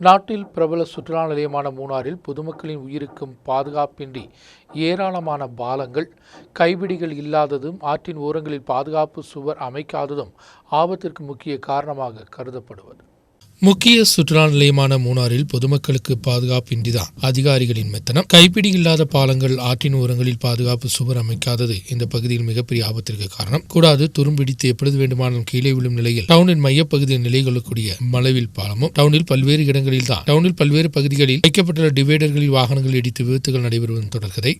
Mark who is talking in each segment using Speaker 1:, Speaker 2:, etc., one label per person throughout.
Speaker 1: நாட்டில் பிரபல சுற்றுலா நிலையமான மூணாறில் பொதுமக்களின் உயிருக்கும் பாதுகாப்பின்றி ஏராளமான பாலங்கள் கைபிடிகள் இல்லாததும் ஆற்றின் ஓரங்களில் பாதுகாப்பு சுவர் அமைக்காததும் ஆபத்திற்கு முக்கிய காரணமாக கருதப்படுவது. முக்கிய சுற்றுலா நிலையமான மூணாறில் பொதுமக்களுக்கு பாதுகாப்பின்றிதான் அதிகாரிகளின் மெத்தனம். கைப்பிடி இல்லாத பாலங்கள் ஆற்றின் ஓரங்களில் பாதுகாப்பு சுவர் அமைக்காதது இந்த பகுதியில் மிகப்பெரிய ஆபத்திற்கு காரணம். கூடாது துரும்பிடித்து எப்பொழுது வேண்டுமானாலும் கீழே விழும் நிலையில் டவுனின் மையப்பகுதியில் நிலை கொள்ளக்கூடிய மலைவில் பாலமும் டவுனில் பல்வேறு இடங்களில் தான் டவுனில் பல்வேறு பகுதிகளில் வைக்கப்பட்டுள்ள டிவைடர்களில் வாகனங்கள் இடித்து விபத்துகள் நடைபெறுவதும் தொடர்கதை.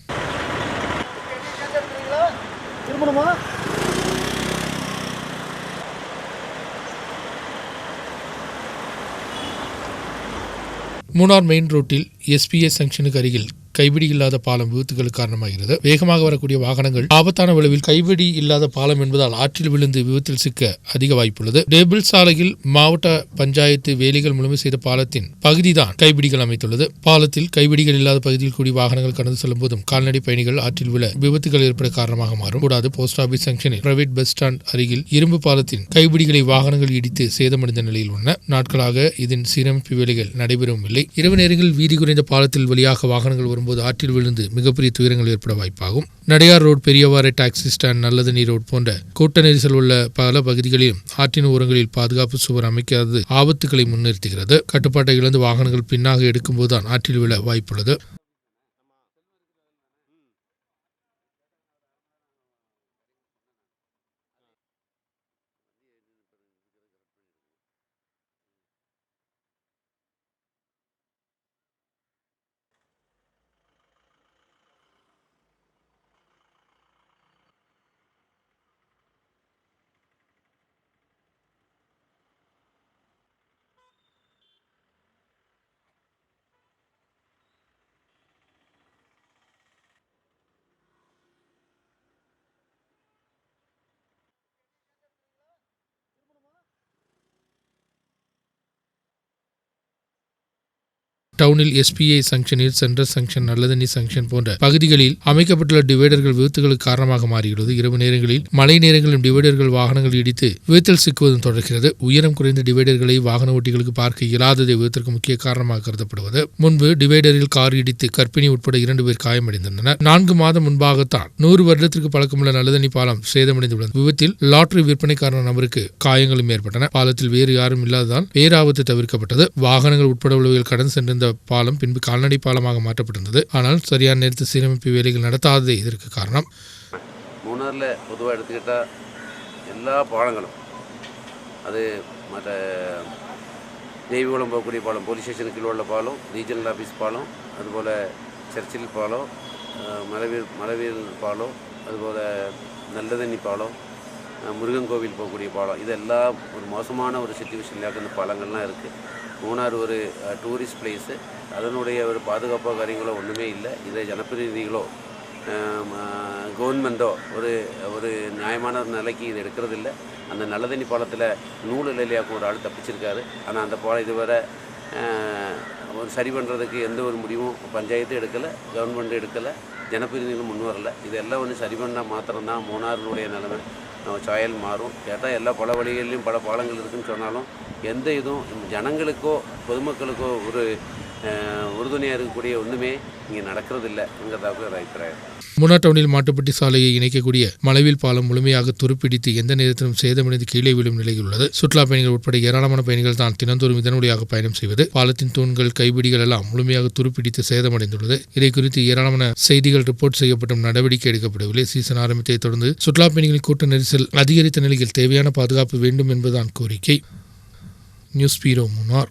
Speaker 1: மூணார் மெயின் ரோட்டில் எஸ்பிஎஸ் ஜங்ஷனுக்கு அருகில் கைபிடி இல்லாத பாலம் விபத்துகள் காரணமாகிறது. வேகமாக வரக்கூடிய வாகனங்கள் ஆபத்தான விளைவில் கைபிடி இல்லாத பாலம் என்பதால் ஆற்றில் விழுந்து விபத்தில் சிக்க அதிக வாய்ப்புள்ளது. டேபிள் சாலையில் மாவட்ட பஞ்சாயத்து வேலைகள் முழுமை செய்த பாலத்தின் பகுதிதான் கைபிடிகள் அமைத்துள்ளது. பாலத்தில் கைபிடிகள் இல்லாத பகுதியில் கூடிய வாகனங்கள் கடந்து செல்லும் போதும் கால்நடை பயணிகள் ஆற்றில் விழ விபத்துகள் ஏற்பட காரணமாக மாறும். கூடாது போஸ்ட் ஆபீஸ் ஜங்ஷனில் பிரைவேட் பஸ் ஸ்டாண்ட் அருகில் இரும்பு பாலத்தின் கைபிடிகளை வாகனங்கள் இடித்து சேதமடைந்த நிலையில் உள்ளன நாட்களாக இதன் சீரமைப்பு வேலைகள் நடைபெறவும் இல்லை. இரவு நேரங்களில் வீதி நிறைந்த பாலத்தில் வழியாக வாகனங்கள் வரும்போது ஆற்றில் விழுந்து மிகப்பெரிய துயரங்கள் ஏற்பட வாய்ப்பாகும். நடையார் ரோடு பெரியவாறு டாக்ஸி ஸ்டாண்ட் நல்லதனி ரோட் போன்ற கூட்ட நெரிசல் உள்ள பல பகுதிகளிலும் ஆற்றின் ஓரங்களில் பாதுகாப்பு சுவர் அமைக்காதது ஆபத்துக்களை முன்னிறுத்துகிறது. கட்டுப்பாட்டை இழந்து வாகனங்கள் பின்னாக எடுக்கும்போதுதான் ஆற்றில் விழ வாய்ப்புள்ளது. டவுனில் எஸ்பிஐ சங்ஷனில் சென்ட்ரல் சங்ஷன் நல்லதண்ணி சங்ஷன் போன்ற பகுதிகளில் அமைக்கப்பட்டுள்ள டிவைடர்கள் விபத்துகளுக்கு காரணமாக மாறியுள்ளது. இரவு நேரங்களில் மழை நேரங்களிலும் டிவைடர்கள் வாகனங்கள் இடித்து விபத்தில் சிக்குவதும் தொடர்கிறது. உயரம் குறைந்த டிவைடர்களை வாகன ஓட்டிகளுக்கு பார்க்க இயலாததை விபத்திற்கு முக்கிய காரணமாக கருதப்படுவது. முன்பு டிவைடரில் கார் இடித்து கர்ப்பிணி உட்பட இரண்டு பேர் காயமடைந்திருந்தனர். நான்கு மாதம் முன்பாகத்தான் நூறு வருடத்திற்கு பழக்கமுள்ள நல்லதண்ணி பாலம் சேதமடைந்துள்ளது. விபத்தில் லாட்டரி விற்பனைக்காரன நபருக்கு காயங்களும் ஏற்பட்டன. பாலத்தில் வேறு யாரும் இல்லாததால் பேராபத்து தவிர்க்கப்பட்டது. வாகனங்கள் உட்பட உள்ளவர்கள் கடன் சென்றிருந்த பாலம் பின்பு கால்நடை பாலமாக மாற்றப்பட்டிருந்தது. ஆனால் சரியான நேரத்தில் சீரமைப்பு வேலைகள் நடத்தாததே இதற்கு காரணம்.
Speaker 2: மூணாரில் பொதுவாக எடுத்துக்கிட்டால் எல்லா பாலங்களும் அது மற்ற தெய்வகுளம் போகக்கூடிய பாலம் போலீஸ் ஸ்டேஷனுக்கு கீழே உள்ள பாலம் ரீஜனல் ஆஃபீஸ் பாலம் அதுபோல் சர்ச்சில் பாலம் அஹ், மலைவீர் மலைவீர் பாலம் அதுபோல் நல்லதண்ணி பாலம் முருகன் கோவில் போகக்கூடிய பாலம். இதெல்லாம் ஒரு மோசமான ஒரு சுச்சுவேஷன்லாக இந்த பாலங்கள்லாம் இருக்குது மூணார் ஒரு டூரிஸ்ட் பிளேஸு அதனுடைய ஒரு பாதுகாப்போ காரியங்களோ ஒன்றுமே இல்லை. இதை ஜனப்பிரதிநிதிகளோ கவர்மெண்ட்டோ ஒரு ஒரு நியாயமான ஒரு நிலைக்கு இது எடுக்கிறது இல்லை. அந்த நல்லதண்ணி பாலத்தில் நூல் இல்லையாக்கும் ஒரு ஆள் தப்பிச்சிருக்காரு. ஆனால் அந்த பாலம் இதுவரை ஒரு சரி பண்ணுறதுக்கு எந்த ஒரு முடிவும் பஞ்சாயத்து எடுக்கலை கவர்மெண்ட் எடுக்கலை ஜனப்பிரதிநிதிகளும் முன் வரல. இதெல்லாம் ஒன்று சரி பண்ணால் மாத்திரம்தான் மூணாறினுடைய நிலைமை. நம்ம சாயல் மாறும். கேட்டால் எல்லா பல வழிகளிலும் பல பாலங்கள் இருக்குதுன்னு சொன்னாலும் எந்த இதுவும் ஜனங்களுக்கோ பொதுமக்களுக்கோ ஒரு உறுதுணையாக இருக்கக்கூடிய ஒன்றுமே இங்கே நடக்கிறதில்லைங்கிறதாக ஒரு அபிப்பிராயம்.
Speaker 1: முன்னார் டவுனில் மாட்டுப்பட்டி சாலையை இணைக்கக்கூடிய மலைவில் பாலம் முழுமையாக துருப்பிடித்து எந்த நேரத்திலும் சேதமடைந்து கீழே விழும் நிலையில் உள்ளது. சுற்றுலா பயணிகள் உட்பட ஏராளமான பயணிகள் தான் தினந்தோறும் இதன் வழியாக பயணம் செய்வது. பாலத்தின் தூண்கள் கைபிடிகள் எல்லாம் முழுமையாக துருப்பிடித்து சேதமடைந்துள்ளது. இதை குறித்து ஏராளமான செய்திகள் ரிப்போர்ட் செய்யப்பட்டும் நடவடிக்கை எடுக்கப்படவில்லை. சீசன் ஆரம்பித்ததை தொடர்ந்து சுற்றுலா பயணிகளின் கூட்ட நெரிசல் அதிகரித்த நிலையில் தேவையான பாதுகாப்பு வேண்டும் என்பதுதான் கோரிக்கை. நியூஸ் பீரோ முன்னார்